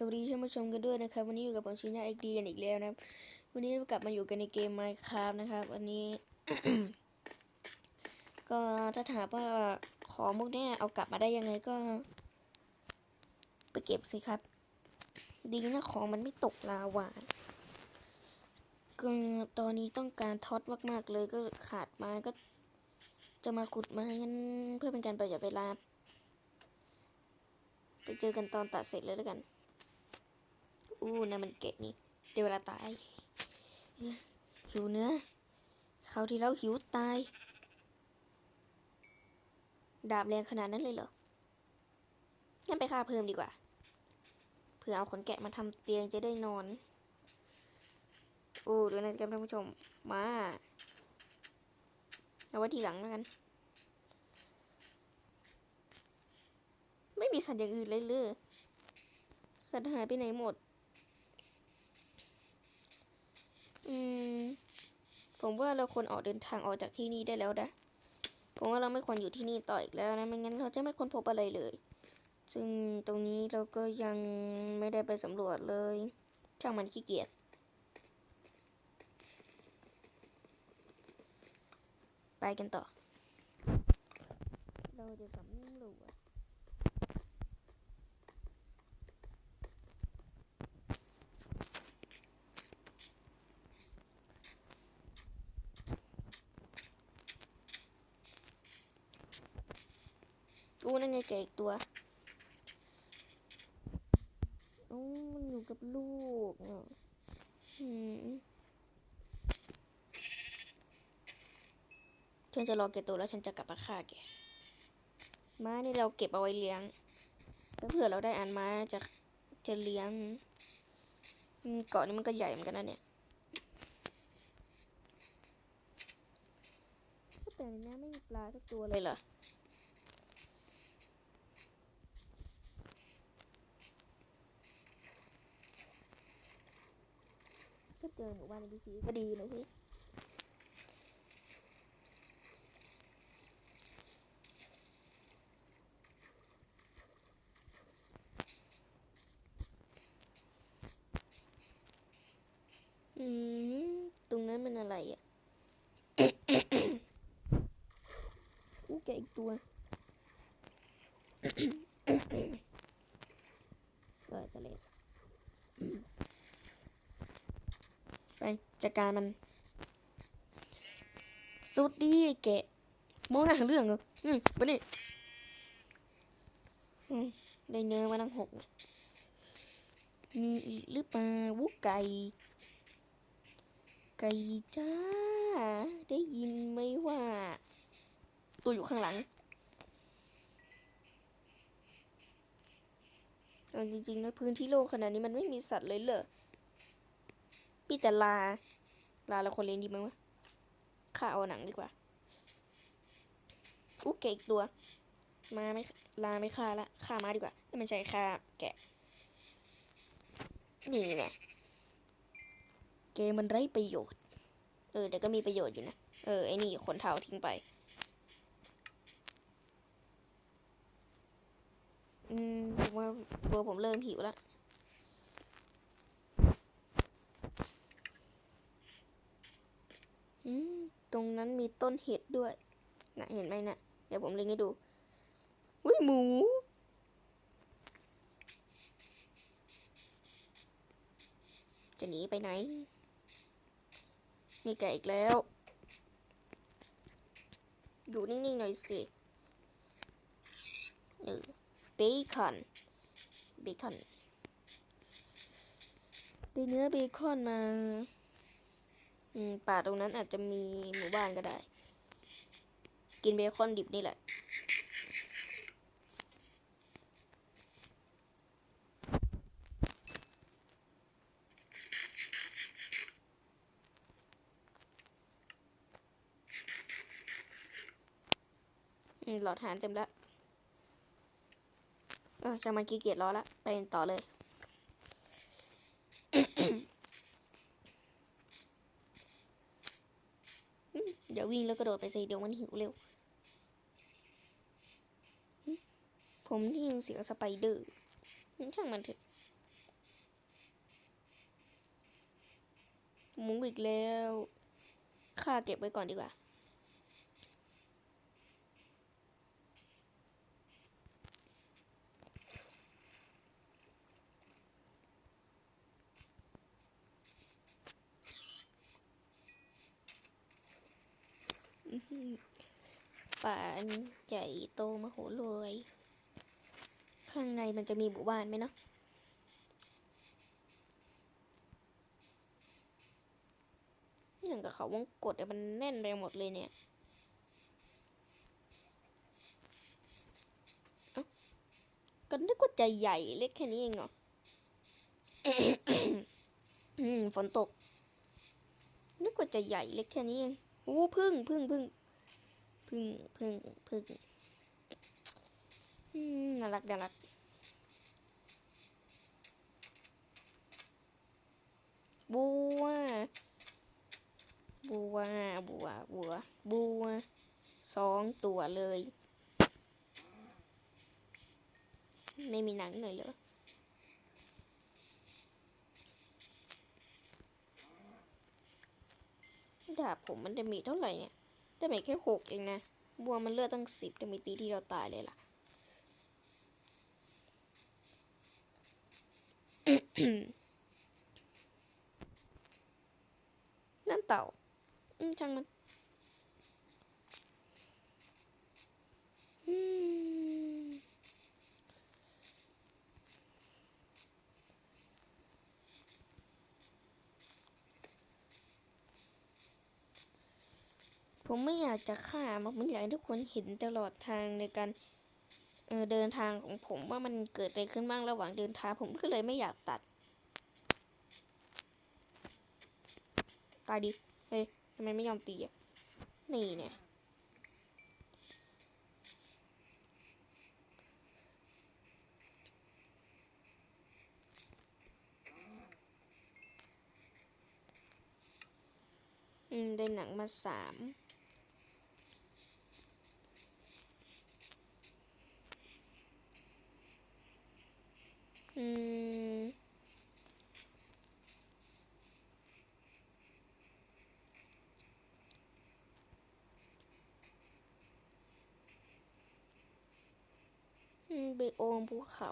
สวัสดีท่านผู้ชมกันด้วยนะครับ วันนี้อยู่กับผมชิน่าเอ็กดีกันอีกแล้วนะครับ วันนี้กลับมาอยู่กันในเกม Minecraft นะครับวันนี้ ก็ถ้าถามว่าของพวกนี้เอากลับมาได้ยังไงก็ ไปเก็บสิครับ ดีนะของมันไม่ตกลาวาก็ตอนนี้ต้องการท็อตมาก ๆ เลยก็ขาดมาก็จะมาขุดมางั้นเพื่อเป็นการประหยัดเวลาไปเจอกันตอนตัดเสร็จเลยแล้วกัน อู้นั่นมันเกะนี่เดี๋ยวเวลาตายหิวเนื้อเขาที่แล้วหิวตาย ดาบแรงขนาดนั้นเลยเหรองั้นไปฆ่าเพิ่มดีกว่า เผื่อเอาขนแกะมาทำเตียงจะได้นอน โอ้ดูนะท่านผู้ชม มาเอาไว้ทีหลังแล้วกัน ไม่มีสัตว์อย่างอื่นเลยเลยสัตว์หายไปไหนหมด อืม ผมว่าเราควรออกเดินทางออกจากที่นี่ได้แล้วนะ ผมว่าเราไม่ควรอยู่ที่นี่ต่ออีกแล้วนะ ไม่งั้นเราจะไม่ค้นพบอะไรเลย ซึ่งตรงนี้เราก็ยังไม่ได้ไปสำรวจเลย ช่างมันขี้เกียจ ไปกันต่อ เราจะสำรวจ อู้นั่นไงแกะอีกตัวโอ้มันอยู่กับลูกอะอืมฉันจะรอแกโตแล้วฉันจะกลับมาฆ่าแกม้านี่เราเก็บเอาไว้เลี้ยงแล้วเผื่อเราได้อ่านม้าจะจะเลี้ยงอืมเกาะนี้มันก็ใหญ่เหมือนกันนะเนี่ยแต่ในน้ำไม่มีปลาสักตัวเลยเหรอ เจอหมู่บ้านในพีซีก็ดีนะสิอืม ตรงนั้นมันอะไรอะ อู้แกะอีกตัวเกิดสะเลด ไป จัดการมันสุดดีไอ้แกะมองหน้าหาเรื่องเหรออืมไปดิอืมได้เนื้อมาตั้งหกมีอีกหรือเปล่าวุ้ไก่ ไก่จ้า ได้ยินไหมว่า ตัวอยู่ข้างหลังเอาจริงๆนะพื้นที่โล่งขนาดนี้มันไม่มีสัตว์เลยเหรอมีแต่ลา ลาเราคนเลี้ยงดีมั้งวะข้าเอาหนังดีกว่าอู้แกะอีกตัว มาไม่ลาไม่ฆ่าละฆ่ามาดีกว่าไม่ใช่ฆ่าแกะ นี่แหละเกมมันไร้ประโยชน์ เออแต่ก็มีประโยชน์อยู่นะ เออไอ้นี่ขนเท้าทิ้งไป อืมผมว่าตัวผมเริ่มหิวแล้ว อืม ตรงนั้นมีต้นเห็ดด้วยนะเห็นไหมนะเดี๋ยวผมเล็งให้ดู อุ้ยหมู จะหนีไปไหน มีไก่อีกแล้ว อยู่นิ่งๆหน่อยสิเออเบคอน เบคอนได้เนื้อเบคอนมา อืมป่าตรงนั้นอาจจะมีหมู่บ้านก็ได้ กินเบคอนดิบนี่แหละหลอดทานเต็มแล้ว เออช่างมันขี้เกียจรอละไปต่อเลย วิ่แล้วกระโดดไปสิเดี๋ยวมันหิวเร็ว ผมได้ยิงเสียสไปเดอร์ช่างมันเถอะมุ้งอีกแล้วข้าเก็บไว้ก่อนดีกว่า ป่าอันใหญ่โตมโหฬารข้างในมันจะมีหมู่บ้านไหมเนาะอย่างกับเขาวงกดมันแน่นไปหมดเลยเนี่ยก็นึกว่าใจใหญ่เล็กแค่นี้เองเหรออืมฝนตก นึกว่าจะใหญ่เล็กแค่นี้เองโอ้พึ่งพึ่งพึ่ง พึ่งพึ่งพึ่งน่ารักน่ารักบัว บัว บัว บัว บัว สองตัวเลย ไม่มีหนังหน่อยเหรอดาบผมมันจะมีเท่าไหร่เนี่ย ได้มีแค่หกเองนะ บัวมันเลือดตั้งสิบจะมีตีที่เราตายเลยล่ะ นั่นเต่า อืมช่างมัน ผมไม่อยากจะฆ่ามันผมอยากให้ทุกคนเห็นตลอดทางในการเออเดินทางของผมว่ามันเกิดอะไรขึ้นบ้างระหว่างเดินทางผมก็เลยไม่อยากตัดตายดิเฮ้ยทำไมไม่ยอมตีอะนี่เนี่ยอืมได้หนังมาสาม โอมภูเขา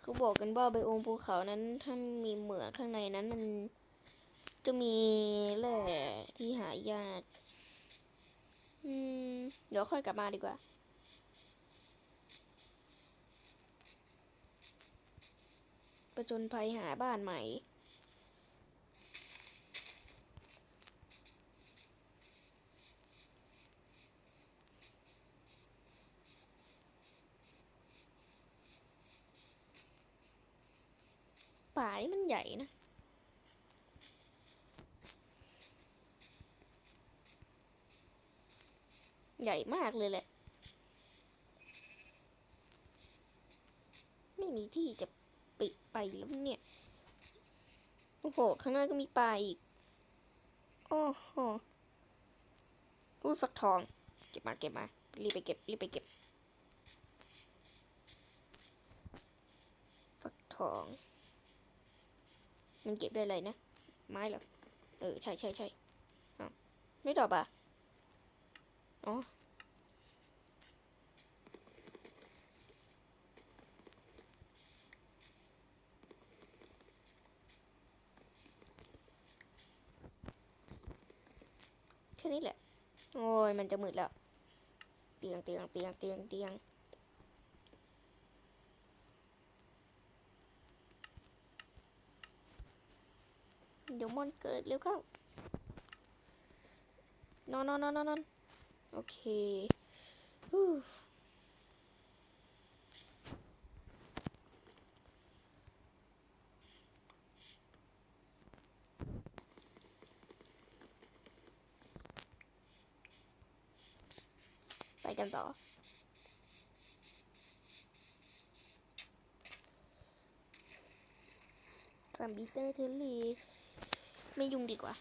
เขาบอกกันว่าไบโอมภูเขานั้นถ้ามีเหมืองข้างในนั้นมันจะมีแร่ที่หายากอืมเดี๋ยวค่อยกลับมาดีกว่าประจนภัยหาบ้านใหม่ นี่มันใหญ่นะ ใหญ่มากเลยแหละ ไม่มีที่จะปิดไปแล้วเนี่ย โอ้โห ข้างหน้าก็มีป่าอีก โอ้โหอุ้ยฟักทอง เก็บมาเก็บมา รีบไปเก็บ รีบไปเก็บ ฟักทอง มันเก็บได้เลยนะ ไม้เหรอ เออ ใช่ใช่ใช่ไม่ตอบอะ อ๋อ แค่นี้แหละ โอ้ย มันจะมืดแล้ว เตียงเตียงเตียงเตียงเตียง เดี๋ยวมอนเกิดเร็วเข้านอนนอนนอนนอนนอนโอเคไปกันต่อซัมบิเตอร์เทลลี ไม่ยุ่งดีกว่า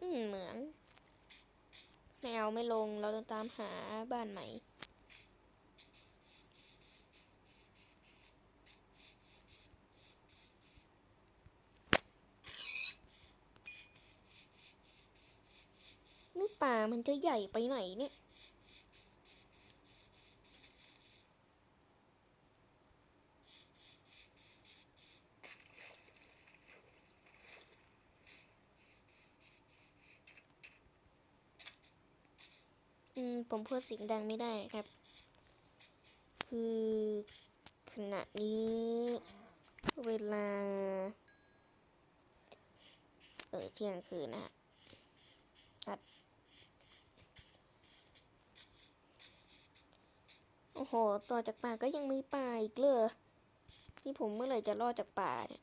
อืมเหมือง แมวไม่ลงเราต้องตามหาบ้านใหม่ มันจะใหญ่ไปไหนเนี่ย อืม ผมพูดเสียงดังไม่ได้ครับ คือขณะนี้ เวลา เออเที่ยงคืนนะฮะอั โอ้โห ต่อจากป่าก็ยังมีป่าอีกเลยที่ผมเมื่อไหร่จะรอดจากป่าเนี่ย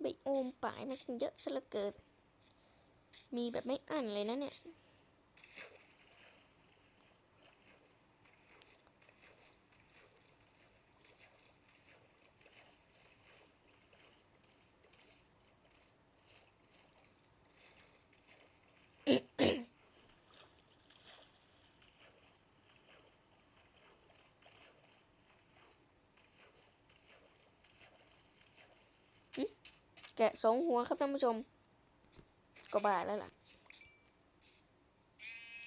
ไบโอมป่ามันเยอะซะเหลือเกิน มีแบบไม่อั้นเลยนะเนี่ย แกะสองหัวครับท่านผู้ชม ก็บาแล้วล่ะ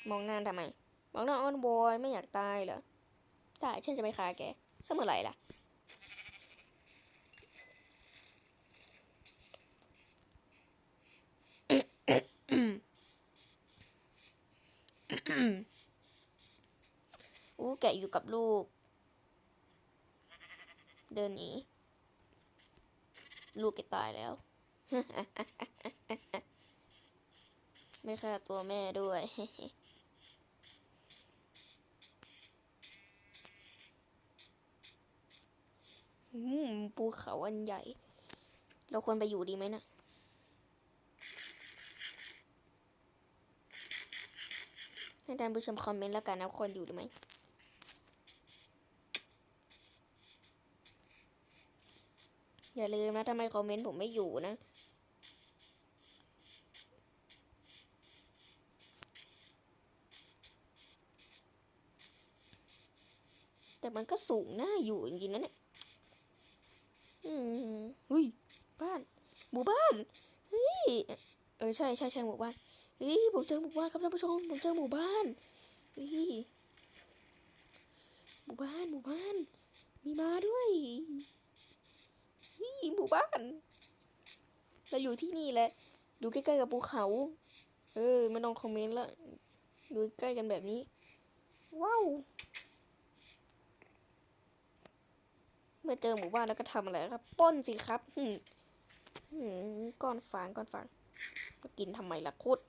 มองหน้าทำไม มองหน้าอ้อนบอยไม่อยากตายเหรอได้ฉันจะไปฆ่าแกเสมอไหร่ล่ะ อู้แกอยู่กับลูก เดินหนีลูกแกตายแล้ว ไม่ฆ่าตัวแม่ด้วยอืมภูเขาอันใหญ่ เราควรไปอยู่ดีไหมนะให้ท่านผู้ชมคอมเมนต์แล้วกันนะควรอยู่หรือไม่อย่าลืมนะทำไมคอมเมนต์ผมไม่อยู่นะ มันก็สูงหน้าอยู่จริงๆนะเนี่ย อืมอุ้ย บ้าน หมู่บ้าน เฮ้ย เออใช่ใช่ใช่หมู่บ้าน เฮ้ย ผมเจอหมู่บ้านครับท่านผู้ชม ผมเจอหมู่บ้าน เฮ้ย หมู่บ้าน หมู่บ้าน มีมาด้วยนี่หมู่บ้าน เราอยู่ที่นี่แหละอยู่ใกล้ๆกับภูเขา เออไม่ต้องคอมเมนต์ละอยู่ใกล้กันแบบนี้ ว้าว เมื่อเจอหมู่บ้านแล้วก็ทำอะไรครับป้นสิครับหืมหืมก้อนฟางก้อนฟางก็กินทำไมล่ะคุด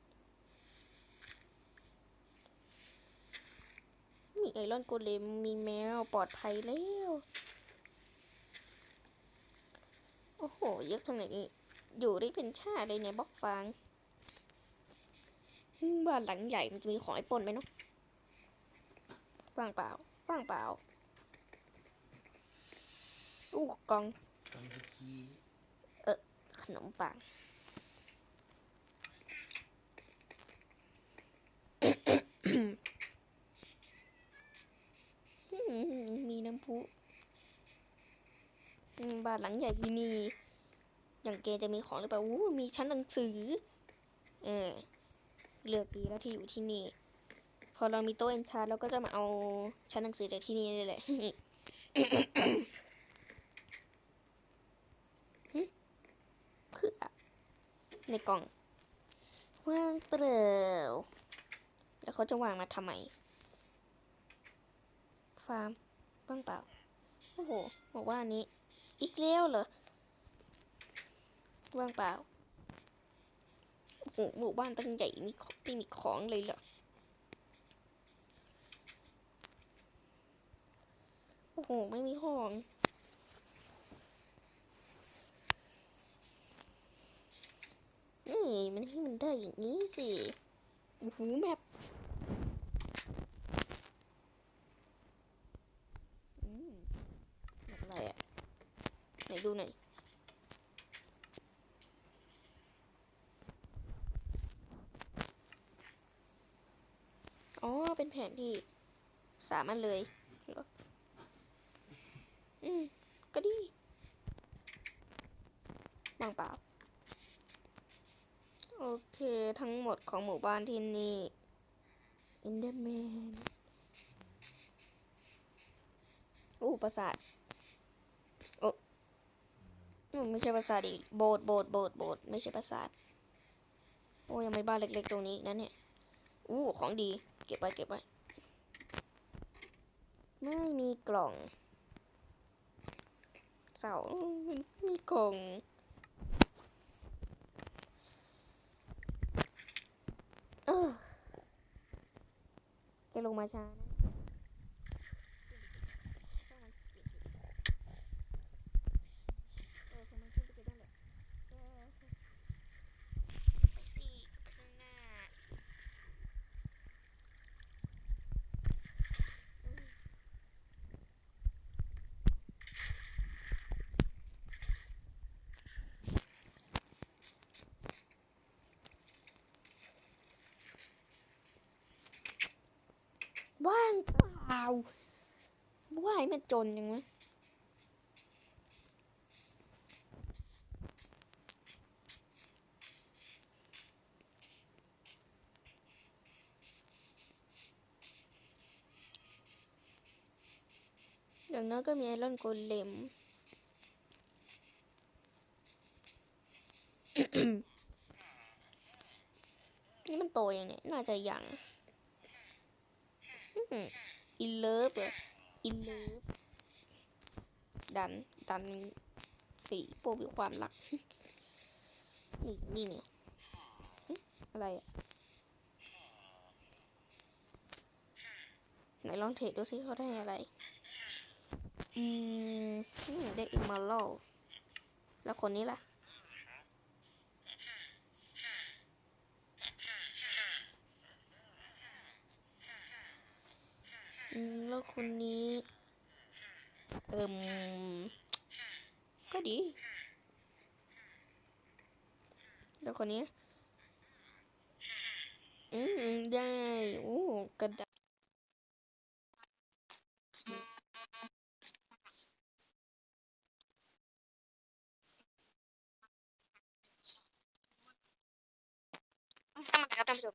มีไอรอนโกเลมมีแมวปลอดภัยแล้ว โอ้โห เยอะขนาดนี้ อยู่ได้เป็นชาติเลยเนี่ยบล็อกฟางบ้านหลังใหญ่มันจะมีของไอ้ปนไหมเนาะว่างเปล่าว่างเปล่า อู้กองตอนที่ขี้ขนมปังมีน้ำพุบ้านหลังใหญ่ที่นี่ อย่างเกจะมีของหรือเปล่าอู้มีชั้นหนังสือ เออ เลือกดีแล้วที่อยู่ที่นี่ พอเรามีโต๊ะเอนชาร์เราก็จะมาเอาชั้นหนังสือจากที่นี่นี่แหละ เพื่อ ในกล่องว่างเปล่าแล้วเขาจะวางมาทำไม ฟาร์มว่างเปล่า โอ้โห บอกว่าอันนี้ อีกแล้วเหรอ ว่างเปล่า โอ้โหหมู่บ้านตั้งใหญ่มีไม่มีของเลยเหรอ โอ้โห ไม่มีห้อง นี่มันให้มันได้อย่างนี้สิโอ้โหแมพอะไรอะ ไหนดูหน่อยอ๋อ เป็นแผนที่สามันเลยเอืม ก็ดีบางเปล่า โอเคทั้งหมดของหมู่บ้านที่นี่อินเด r แมนโอ้ปราสาทโอ้ไม่ใช่ปราสาทดิโบสถ์โบสถ์โบสถ์โบสถ์ไม่ใช่ปราสาทโอ้ยังไม่บ้านเล็กๆตรงนี้อีกนะเนี่ยอู้ของดี เก็บไว้เก็บไว้ไม่มีกล่องเสาไม่มีกล่อง เออ แกลงมาช้านะเออทำไมขึ้นไปเก็บได้แหละเออไปสิไปข้างหน้า ว่างเปล่าว่ายมันจนยังวะอย่างน้อยก็มีไอรอนโกเลมนี่มันโตยังเนี่ย น่าจะยัง อินเลิฟเหรออินเลิฟดัน ดันสีโปรมีความรัก นี่ นี่เนี่ยอะไรอะไหนลองเทรดดูซิเขาได้อะไร อืมอืมได้อิมมาโลแล้วคนนี้ล่ะ แล้วคนนี้ เอิมก็ดี แล้วคนนี้ อืม ได้ โอ้กระดาษทำไมครับท่านผู้ชม